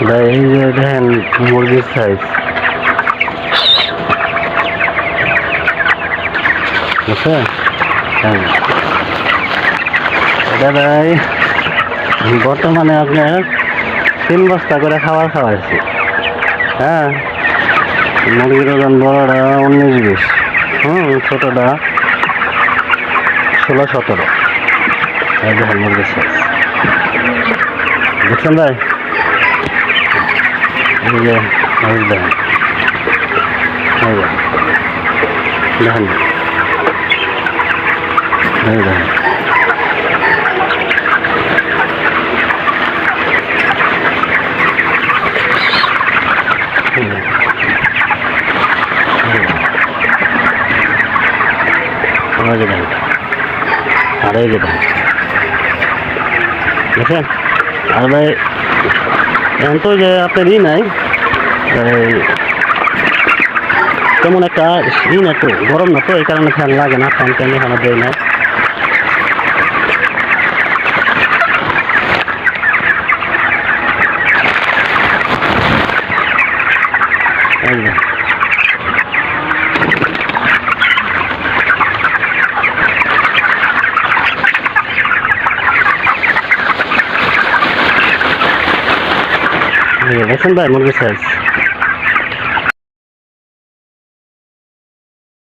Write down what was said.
এই যে দেখেন মুরগির সাইজ বুঝছেন? হ্যাঁ। এটা ভাই, বর্তমানে আপনার তিন বস্তা করে খাবার খাওয়াইছি। হ্যাঁ? মুরগির ওজন বড়টা উনিশ বিশ। হুম, ছোটোটা ষোলো সতেরো। এই মুরগির সাইজ বুঝছেন ভাই? এই যে এই দেখেন এই যে দেখেন এই দেখেন এখন তো যে আপনার ই নাই এই তেমন একটা ই না তো, গরম না তো, এই কারণে ফ্যান লাগে না, ফ্যান ট্যান এখানে দেয় না Thank যে। এই যে, দেখছেন ভাই মুরগির সাইজ